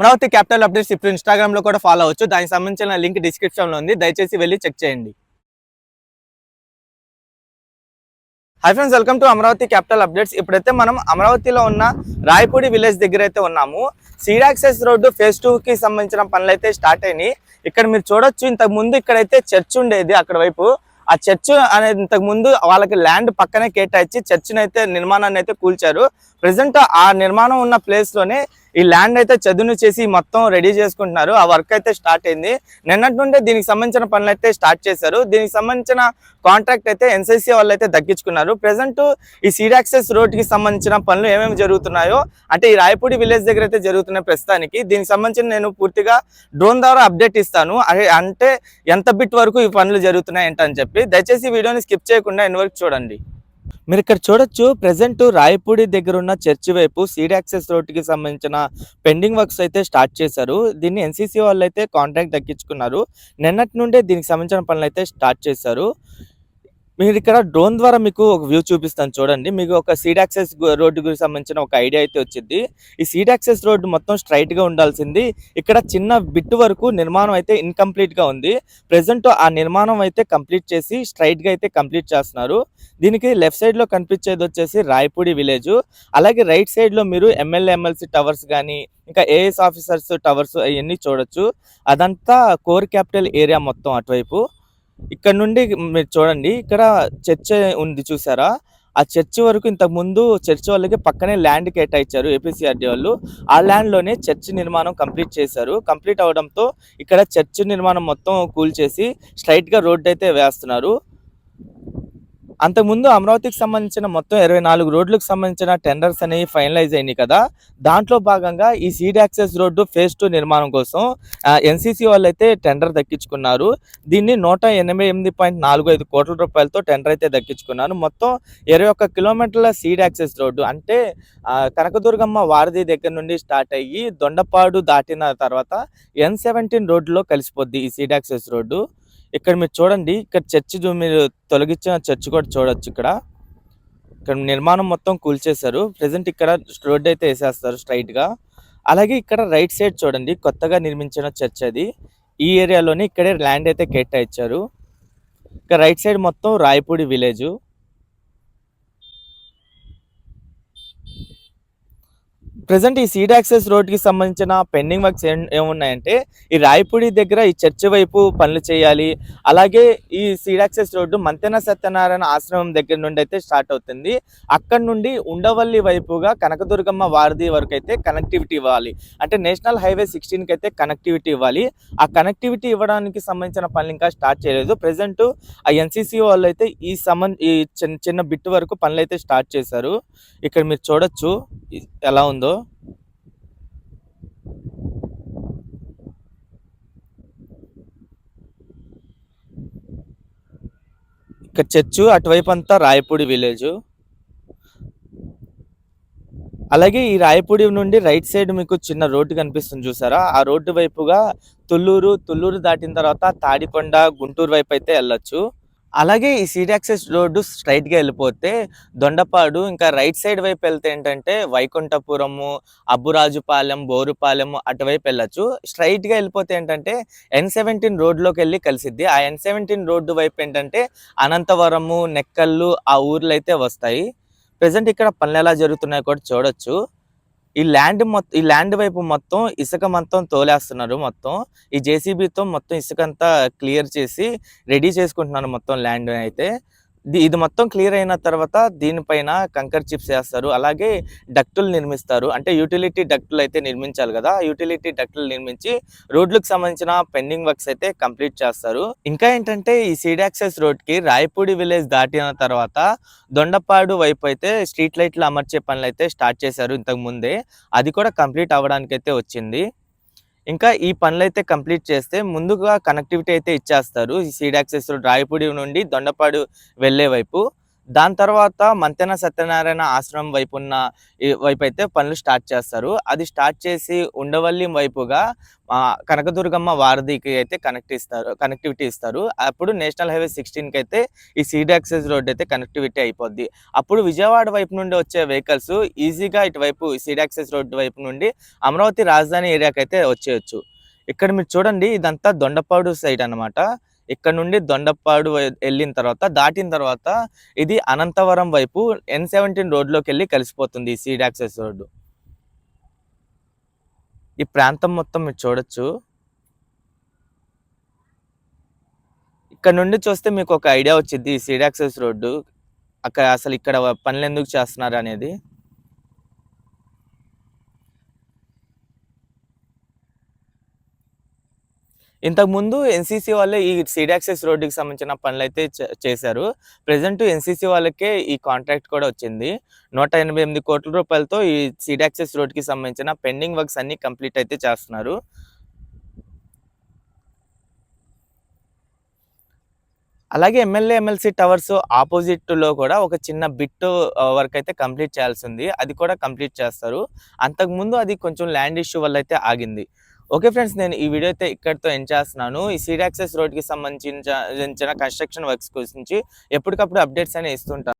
Amaravati capital updates ఇప్పుడు ఇన్స్టాగ్రామ్లో కూడా ఫాలో అవ్వచ్చు. దానికి సంబంధించిన లింక్ డిస్క్రిప్షన్లో ఉంది. దయచేసి వెళ్ళి చెక్ చేయండి. Hi friends welcome to Amaravati capital updates. ఇప్పుడైతే మనం అమరావతిలో ఉన్న రాయపూడి విలేజ్ దగ్గర అయితే ఉన్నాము. సీడాక్సెస్ రోడ్డు ఫేజ్ టూ కి సంబంధించిన పనులు అయితే స్టార్ట్ అయినాయి. ఇక్కడ మీరు చూడొచ్చు ఇంతకు ముందు ఇక్కడైతే చర్చ్ ఉండేది అక్కడ వైపు. ఆ చర్చ్ అనేది ఇంతకు ముందు వాళ్ళకి ల్యాండ్ పక్కనే కేటాయించి చర్చిని అయితే నిర్మాణాన్ని అయితే కూల్చారు. ప్రజెంట్ ఆ నిర్మాణం ఉన్న ప్లేస్లోనే ఈ ల్యాండ్ అయితే చదును చేసి మొత్తం రెడీ చేసుకుంటున్నారు. ఆ వర్క్ అయితే స్టార్ట్ అయింది. నిన్నటి నుండే దీనికి సంబంధించిన పనులు అయితే స్టార్ట్ చేశారు. దీనికి సంబంధించిన కాంట్రాక్ట్ అయితే ఎన్సీసీ వాళ్ళు అయితే దక్కించుకున్నారు. ప్రజెంట్ ఈ సీడాక్సెస్ రోడ్కి రోడ్కి సంబంధించిన పనులు ఏమేమి జరుగుతున్నాయో అంటే ఈ రాయపూడి విలేజ్ దగ్గర అయితే జరుగుతున్నాయి ప్రస్తుతానికి. దీనికి సంబంధించిన నేను పూర్తిగా డ్రోన్ ద్వారా అప్డేట్ ఇస్తాను. అదే అంటే ఎంత బిట్ వరకు ఈ పనులు జరుగుతున్నాయి ఏంటని చెప్పి. దయచేసి వీడియోని స్కిప్ చేయకుండా ఎన్ని వరకు చూడండి. మీరు ఇక్కడ చూడొచ్చు ప్రెసెంట్ రాయపూడి దగ్గర ఉన్న చర్చి వైపు సీడ్ యాక్సెస్ రోడ్కి సంబంధించిన పెండింగ్ వర్క్స్ అయితే స్టార్ట్ చేశారు. దీన్ని ఎన్సీసీ వాళ్ళు అయితే కాంట్రాక్ట్ దక్కించుకున్నారు. నిన్నటి నుండే దీనికి సంబంధించిన పనులు అయితే స్టార్ట్ చేశారు. మీరు ఇక్కడ డ్రోన్ ద్వారా మీకు ఒక వ్యూ చూపిస్తాను చూడండి. మీకు ఒక సీడ్ యాక్సెస్ రోడ్డుకి సంబంధించిన ఒక ఐడియా అయితే వచ్చింది. ఈ సీడ్ యాక్సెస్ రోడ్డు మొత్తం స్ట్రైట్గా ఉండాల్సింది. ఇక్కడ చిన్న బిట్ వరకు నిర్మాణం అయితే ఇన్కంప్లీట్గా ఉంది. ప్రజెంట్ ఆ నిర్మాణం అయితే కంప్లీట్ చేసి స్ట్రైట్గా అయితే కంప్లీట్ చేస్తున్నారు. దీనికి లెఫ్ట్ సైడ్లో కనిపించేది వచ్చేసి రాయపూడి విలేజ్ అలాగే రైట్ సైడ్లో మీరు ఎమ్మెల్యే ఎమ్మెల్సీ టవర్స్ కానీ ఇంకా ఏఎస్ ఆఫీసర్స్ టవర్స్ అవన్నీ చూడొచ్చు. అదంతా కోర్ క్యాపిటల్ ఏరియా మొత్తం అటువైపు. ఇక్కడ నుండి మీరు చూడండి ఇక్కడ చర్చ్ ఉంది చూసారా? ఆ చర్చ్ వరకు ఇంతకు ముందు చర్చ్ వాళ్ళకి పక్కనే ల్యాండ్ కేటాయించారు ఏపీసీఆర్డీ వాళ్ళు. ఆ ల్యాండ్లోనే చర్చ్ నిర్మాణం కంప్లీట్ చేశారు. కంప్లీట్ అవడంతో ఇక్కడ చర్చ్ నిర్మాణం మొత్తం కూల్చేసి స్ట్రైట్గా రోడ్ అయితే వేస్తున్నారు. అంతకుముందు అమరావతికి సంబంధించిన మొత్తం ఇరవై నాలుగు రోడ్లకు సంబంధించిన టెండర్స్ అనేవి ఫైనలైజ్ అయినాయి కదా. దాంట్లో భాగంగా ఈ seed access road phase two నిర్మాణం కోసం ఎన్సీసీ వాళ్ళు అయితే టెండర్ దక్కించుకున్నారు. దీన్ని నూట ఎనభై ఎనిమిది పాయింట్ నాలుగు ఐదు కోట్ల రూపాయలతో టెండర్ అయితే దక్కించుకున్నారు. మొత్తం ఇరవై ఒక్క కిలోమీటర్ల సీడ్ యాక్సెస్ రోడ్డు అంటే కనకదుర్గమ్మ వారధి దగ్గర నుండి స్టార్ట్ అయ్యి దొండపాడు దాటిన తర్వాత ఎన్ సెవెంటీన్ రోడ్డులో కలిసిపోద్ది ఈ సీడ్ యాక్సెస్ రోడ్డు. ఇక్కడ మీరు చూడండి ఇక్కడ చర్చి మీరు తొలగించిన చర్చి కూడా చూడొచ్చు ఇక్కడ. ఇక్కడ నిర్మాణం మొత్తం కూల్చేశారు. ప్రజెంట్ ఇక్కడ రోడ్ అయితే వేసేస్తారు స్ట్రైట్గా. అలాగే ఇక్కడ రైట్ సైడ్ చూడండి కొత్తగా నిర్మించిన చర్చ్ అది. ఈ ఏరియాలోనే ఇక్కడే ల్యాండ్ అయితే కేటాయించారు. ఇక రైట్ సైడ్ మొత్తం రాయపూడి విలేజ్. ప్రజెంట్ ఈ సీడ్ యాక్సెస్ రోడ్కి సంబంధించిన పెండింగ్ వర్క్స్ ఏం ఏమున్నాయంటే ఈ రాయపూడి దగ్గర ఈ చర్చి వైపు పనులు చేయాలి అలాగే ఈ seed access road Mantena Satyanarayana ఆశ్రమం దగ్గర నుండి అయితే స్టార్ట్ అవుతుంది. అక్కడ నుండి ఉండవల్లి వైపుగా కనకదుర్గమ్మ వారధి వరకు అయితే కనెక్టివిటీ ఇవ్వాలి. అంటే నేషనల్ హైవే సిక్స్టీన్కి అయితే కనెక్టివిటీ ఇవ్వాలి. ఆ కనెక్టివిటీ ఇవ్వడానికి సంబంధించిన పనులు ఇంకా స్టార్ట్ చేయలేదు. ప్రెసెంట్ ఆ ఎన్సీసీ వాళ్ళు అయితే ఈ సంబంధ ఈ చిన్న చిన్న బిట్ వరకు పనులు అయితే స్టార్ట్ చేశారు. ఇక్కడ మీరు చూడొచ్చు ఎలా ఉందో. ఇక్కడ చర్చు అటువైపు అంతా రాయపూడి విలేజ్. అలాగే ఈ రాయపూడి నుండి రైట్ సైడ్ మీకు చిన్న రోడ్డు కనిపిస్తుంది చూసారా? ఆ రోడ్డు వైపుగా తుళ్ళూరు తుళ్ళూరు దాటిన తర్వాత తాడికొండ గుంటూరు వైపు అయితే వెళ్ళొచ్చు. అలాగే ఈ సీడ్ యాక్సెస్ రోడ్డు స్ట్రైట్గా వెళ్ళిపోతే దొండపాడు ఇంకా రైట్ సైడ్ వైపు వెళ్తే ఏంటంటే వైకుంఠపురము అబ్బురాజుపాలెం బోరుపాలెం అటువైపు వెళ్ళచ్చు. స్ట్రైట్గా వెళ్ళిపోతే ఏంటంటే ఎన్ సెవెంటీన్ రోడ్లోకి వెళ్ళి కలిసిద్ది. ఆ ఎన్ సెవెంటీన్ రోడ్డు వైపు ఏంటంటే అనంతవరము నెక్కల్లు ఆ ఊర్లు అయితే వస్తాయి. ప్రజెంట్ ఇక్కడ పనులు ఎలా జరుగుతున్నాయో కూడా చూడొచ్చు. ఈ ల్యాండ్ మొత్తం ఈ ల్యాండ్ వైపు మొత్తం ఇసుక మొత్తం తోలేస్తున్నారు మొత్తం. ఈ జేసీబీతో మొత్తం ఇసుక అంతా క్లియర్ చేసి రెడీ చేసుకుంటున్నారు మొత్తం ల్యాండ్ అయితే. ఇది మొత్తం క్లియర్ అయిన తర్వాత దీనిపైన కంకర్ చిప్స్ వేస్తారు. అలాగే డక్టులు నిర్మిస్తారు. అంటే యూటిలిటీ డక్టులు అయితే నిర్మించాలి కదా. యూటిలిటీ డక్టులు నిర్మించి రోడ్లకు సంబంధించిన పెండింగ్ వర్క్స్ అయితే కంప్లీట్ చేస్తారు. ఇంకా ఏంటంటే ఈ సీడాక్సెస్ రోడ్కి రాయపూడి విలేజ్ దాటిన తర్వాత దొండపాడు వైపు అయితే స్ట్రీట్ లైట్లు అమర్చే పనులు అయితే స్టార్ట్ చేశారు ఇంతకు ముందే. అది కూడా కంప్లీట్ అవ్వడానికి అయితే వచ్చింది. ఇంకా ఈ పనులు అయితే కంప్లీట్ చేస్తే ముందుగా కనెక్టివిటీ అయితే ఇచ్చేస్తారు. ఈ సీడ్ యాక్సెస్ రాయపూడి నుండి దొండపాడు వెళ్ళే వైపు. దాని తర్వాత మంతెన సత్యనారాయణ ఆశ్రమం వైపు ఉన్న వైపు అయితే పనులు స్టార్ట్ చేస్తారు. అది స్టార్ట్ చేసి ఉండవల్లి వైపుగా కనకదుర్గమ్మ వారధికి అయితే కనెక్ట్ ఇస్తారు కనెక్టివిటీ ఇస్తారు. అప్పుడు నేషనల్ హైవే సిక్స్టీన్కి అయితే ఈ సీడ్ యాక్సెస్ రోడ్ అయితే కనెక్టివిటీ అయిపోద్ది. అప్పుడు విజయవాడ వైపు నుండి వచ్చే వెహికల్స్ ఈజీగా ఇటువైపు సీడ్ యాక్సెస్ రోడ్ వైపు నుండి అమరావతి రాజధాని ఏరియాకి అయితే వచ్చేయచ్చు. ఇక్కడ మీరు చూడండి ఇదంతా దొండపాడు సైడ్ అనమాట ఇక్కడ నుండి దొండపాడు వెళ్ళిన తర్వాత దాటిన తర్వాత ఇది అనంతవరం వైపు ఎన్ సెవెంటీన్ రోడ్లోకి వెళ్ళి కలిసిపోతుంది ఈ సీడ్ యాక్సెస్ రోడ్డు. ఈ ప్రాంతం మొత్తం మీరు చూడొచ్చు. ఇక్కడ నుండి చూస్తే మీకు ఒక ఐడియా వచ్చింది ఈ సీడ్ యాక్సెస్ రోడ్డు. అక్కడ అసలు ఇక్కడ పనులు ఎందుకు చేస్తున్నారు అనేది. ఇంతకు ముందు ఎన్సీసీ వాళ్ళే ఈ సీడ్ యాక్సెస్ రోడ్డుకి సంబంధించిన పనులు అయితే చే- చేశారు. ప్రజెంట్ ఎన్సీసీ వాళ్ళకే ఈ కాంట్రాక్ట్ కూడా వచ్చింది. నూట ఎనభై ఎనిమిది కోట్ల రూపాయలతో ఈ సీడ్ యాక్సెస్ రోడ్కి సంబంధించిన పెండింగ్ వర్క్స్ అన్ని కంప్లీట్ అయితే చేస్తున్నారు. అలాగే ఎమ్మెల్యే ఎమ్మెల్సీ టవర్స్ ఆపోజిట్లో కూడా ఒక చిన్న బిట్ వర్క్ అయితే కంప్లీట్ చేయాల్సింది. అది కూడా కంప్లీట్ చేస్తారు. అంతకుముందు అది కొంచెం ల్యాండ్ ఇష్యూ వల్ల అయితే ఆగింది. ఓకే ఫ్రెండ్స్ నేను ఈ వీడియో అయితే ఇక్కడితో ఎండ్ చేస్తున్నాను. ఈ సీడ్ యాక్సెస్ రోడ్కి సంబంధించిన కన్స్ట్రక్షన్ వర్క్స్ గురించి ఎప్పటికప్పుడు అప్డేట్స్ అనేవి ఇస్తుంటాను